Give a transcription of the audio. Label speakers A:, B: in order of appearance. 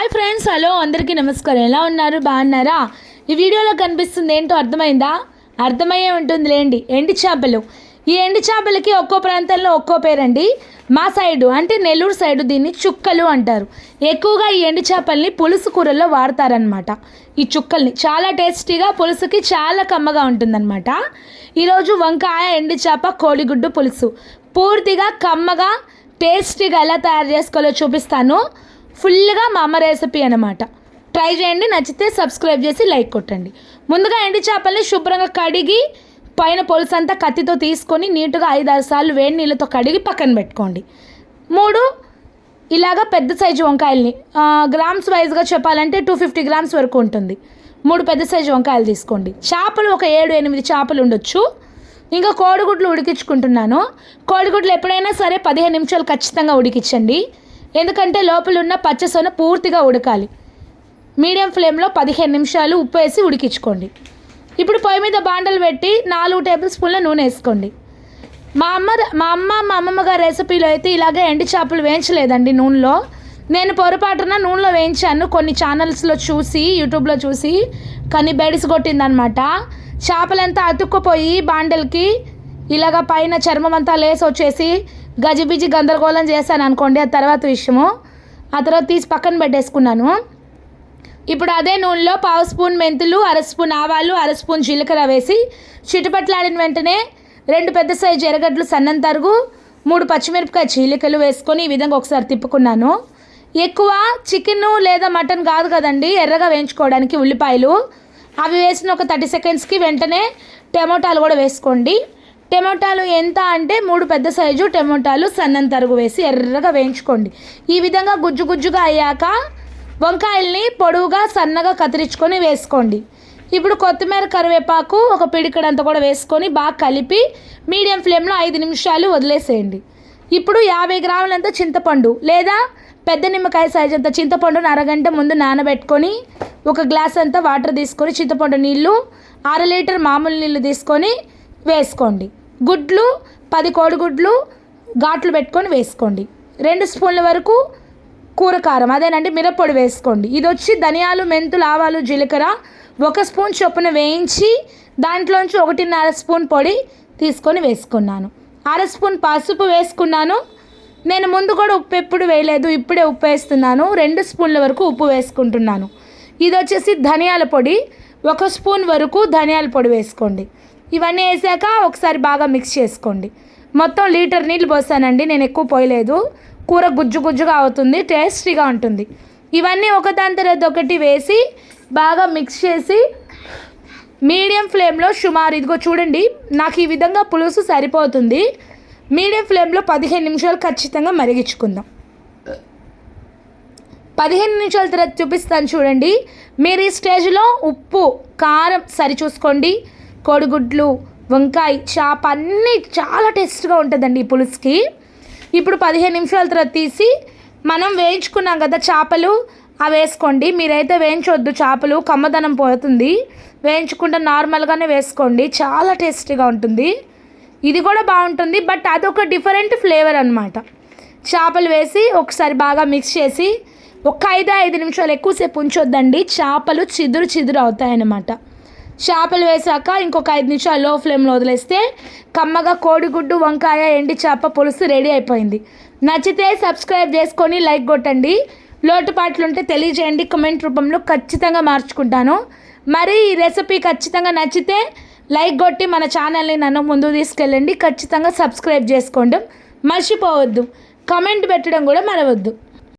A: Hi friends hello అందరికీ నమస్కారం. ఎలా ఉన్నారు? బాగున్నారా? ఈ వీడియోలో కనిపిస్తుంది ఏంటో అర్థమైందా? అర్థమయ్యే ఉంటుంది లేండి ఎండి చేపలు. ఈ ఎండి చేపలకి ఒక్కో ప్రాంతంలో ఒక్కో పేరండి. మా సైడు అంటే నెల్లూరు సైడు దీన్ని చుక్కలు అంటారు. ఎక్కువగా ఈ ఎండు చేపల్ని పులుసు కూరల్లో వాడతారనమాట ఈ చుక్కల్ని చాలా టేస్టీగా పులుసుకి చాలా కమ్మగా ఉంటుందన్నమాట. ఈరోజు వంకాయ ఎండు చేప కోడిగుడ్డు పులుసు. పూర్తిగా కమ్మగా టేస్టీగా ఎలా తయారు చేసుకోవాలో చూపిస్తాను. ఫుల్గా మా అమ్మ రెసిపీ అనమాట ట్రై చేయండి నచ్చితే సబ్స్క్రైబ్ చేసి లైక్ కొట్టండి. ముందుగా ఎండి చేపల్ని శుభ్రంగా కడిగి పైన పొలుసు అంతా కత్తితో తీసుకొని నీట్గా ఐదు ఆరు సార్లు వేడి నీళ్ళతో కడిగి పక్కన పెట్టుకోండి. మూడు ఇలాగ పెద్ద సైజు వంకాయల్ని గ్రామ్స్ వైజ్గా చెప్పాలంటే టూ ఫిఫ్టీ గ్రామ్స్ వరకు ఉంటుంది. మూడు పెద్ద సైజు వంకాయలు తీసుకోండి. చేపలు ఒక ఏడు ఎనిమిది చేపలు ఉండొచ్చు. ఇంకా కోడిగుడ్లు ఉడికించుకుంటున్నాను. కోడిగుడ్లు ఎప్పుడైనా సరే పదిహేను నిమిషాలు ఖచ్చితంగా ఉడికించండి. ఎందుకంటే లోపల ఉన్న పచ్చసొన పూర్తిగా ఉడకాలి. మీడియం ఫ్లేమ్లో పదిహేను నిమిషాలు ఉప్పు వేసి ఉడికించుకోండి. ఇప్పుడు పొయ్యి మీద బాండలు పెట్టి నాలుగు టేబుల్ స్పూన్ల నూనె వేసుకోండి. మా అమ్మ మా అమ్మ మా అమ్మమ్మ గారి రెసిపీలో అయితే ఇలాగే ఎండి చేపలు వేయించలేదండి నూనెలో. నేను పొరపాటున నూనెలో వేయించాను. కొన్ని ఛానల్స్లో చూసి యూట్యూబ్లో చూసి కానీ బెడిసి కొట్టిందనమాట చేపలంతా అతుక్కుపోయి బాండల్కి ఇలాగ పైన చర్మం అంతా లేసి వచ్చేసి గజిబిజి గందరగోళం చేశాను అనుకోండి ఆ తర్వాత విషయము. ఆ తర్వాత తీసి పక్కన పెట్టేసుకున్నాను. ఇప్పుడు అదే నూనెలో పావు స్పూన్ మెంతులు అర స్పూన్ ఆవాలు అర స్పూన్ జీలకర్ర వేసి చిటుపట్లాడిన వెంటనే రెండు పెద్ద సైజు ఎర్రగడ్డలు సన్నం తరుగు మూడు పచ్చిమిరపకాయ చీలికలు వేసుకొని ఈ విధంగా ఒకసారి తిప్పుకున్నాను. ఎక్కువ చికెన్ లేదా మటన్ కాదు కదండి ఎర్రగా వేయించుకోవడానికి ఉల్లిపాయలు. అవి వేసిన ఒక థర్టీ సెకండ్స్కి వెంటనే టమోటాలు కూడా వేసుకోండి. టమోటాలు ఎంత అంటే మూడు పెద్ద సైజు టమోటాలు సన్నం తరుగు వేసి ఎర్రగా వేయించుకోండి. ఈ విధంగా గుజ్జు గుజ్జుగా అయ్యాక వంకాయల్ని పొడవుగా సన్నగా కత్తిరించుకొని వేసుకోండి. ఇప్పుడు కొత్తిమీర కరివేపాకు ఒక పిడికడంతా కూడా వేసుకొని బాగా కలిపి మీడియం ఫ్లేమ్లో ఐదు నిమిషాలు వదిలేసేయండి. ఇప్పుడు యాభై గ్రాములంత చింతపండు లేదా పెద్ద నిమ్మకాయ సైజ్ అంత చింతపండును అరగంట ముందు నానబెట్టుకొని ఒక గ్లాస్ అంతా వాటర్ తీసుకొని చింతపండు నీళ్ళు అర లీటర్ మామూలు నీళ్ళు తీసుకొని వేసుకోండి. గుడ్లు పది కోడిగుడ్లు ఘాట్లు పెట్టుకొని వేసుకోండి. రెండు స్పూన్ల వరకు కూర కారం అదేనండి మిరప్పొడి వేసుకోండి. ఇది వచ్చి ధనియాలు మెంతులు ఆవాలు జీలకర్ర ఒక స్పూన్ చొప్పున వేయించి దాంట్లోంచి ఒకటిన్నర స్పూన్ పొడి తీసుకొని వేసుకున్నాను. అర స్పూన్ పసుపు వేసుకున్నాను. నేను ముందు కూడా ఉప్పు ఎప్పుడు వేయలేదు ఇప్పుడే ఉప్పు వేస్తున్నాను. రెండు స్పూన్ల వరకు ఉప్పు వేసుకుంటున్నాను. ఇది వచ్చేసి ధనియాల పొడి. ఒక స్పూన్ వరకు ధనియాల పొడి వేసుకోండి. ఇవన్నీ వేసాక ఒకసారి బాగా మిక్స్ చేసుకోండి. మొత్తం లీటర్ నీళ్ళు పోసానండి నేను ఎక్కువ పోయలేదు. కూర గుజ్జు గుజ్జుగా అవుతుంది టేస్టీగా ఉంటుంది. ఇవన్నీ ఒకదాని తర్వాత ఒకటి వేసి బాగా మిక్స్ చేసి మీడియం ఫ్లేమ్లో సుమారు ఇదిగో చూడండి నాకు ఈ విధంగా పులుసు సరిపోతుంది. మీడియం ఫ్లేమ్లో పదిహేను నిమిషాలు ఖచ్చితంగా మరిగించుకుందాం. పదిహేను నిమిషాల తర్వాత చూపిస్తాను చూడండి. మీరు ఈ స్టేజ్లో ఉప్పు కారం సరి చూసుకోండి కోడిగుడ్లు వంకాయ చేప అన్నీ చాలా టేస్ట్గా ఉంటుందండి ఈ పులుసుకి. ఇప్పుడు పదిహేను నిమిషాల తర్వాత తీసి మనం వేయించుకున్నాం కదా చేపలు అవి వేసుకోండి. మీరైతే వేయించవద్దు చేపలు కమ్మదనం పోతుంది. వేయించకుండా నార్మల్గానే వేసుకోండి. చాలా టేస్టీగా ఉంటుంది. ఇది కూడా బాగుంటుంది బట్ అదొక డిఫరెంట్ ఫ్లేవర్ అనమాట చేపలు వేసి ఒకసారి బాగా మిక్స్ చేసి ఒక ఐదు ఐదు నిమిషాలు ఎక్కువసేపు ఉంచొద్దండి. చేపలు చిదురు చిదురు అవుతాయన్నమాట. చేపలు వేసాక ఇంకొక ఐదు నిమిషాలు లో ఫ్లేమ్లో వదిలేస్తే కమ్మగా కోడిగుడ్డు వంకాయ ఎండి చేప పులుసు రెడీ అయిపోయింది. నచ్చితే సబ్స్క్రైబ్ చేసుకొని లైక్ కొట్టండి. లోటుపాట్లు ఉంటే తెలియజేయండి. కమెంట్ రూపంలో ఖచ్చితంగా మార్చుకుంటాను. మరి ఈ రెసిపీ ఖచ్చితంగా నచ్చితే లైక్ కొట్టి మన ఛానల్ని నన్ను ముందుకు తీసుకెళ్ళండి. ఖచ్చితంగా సబ్స్క్రైబ్ చేసుకోండి. మర్చిపోవద్దు. కమెంట్ పెట్టడం కూడా మరవద్దు.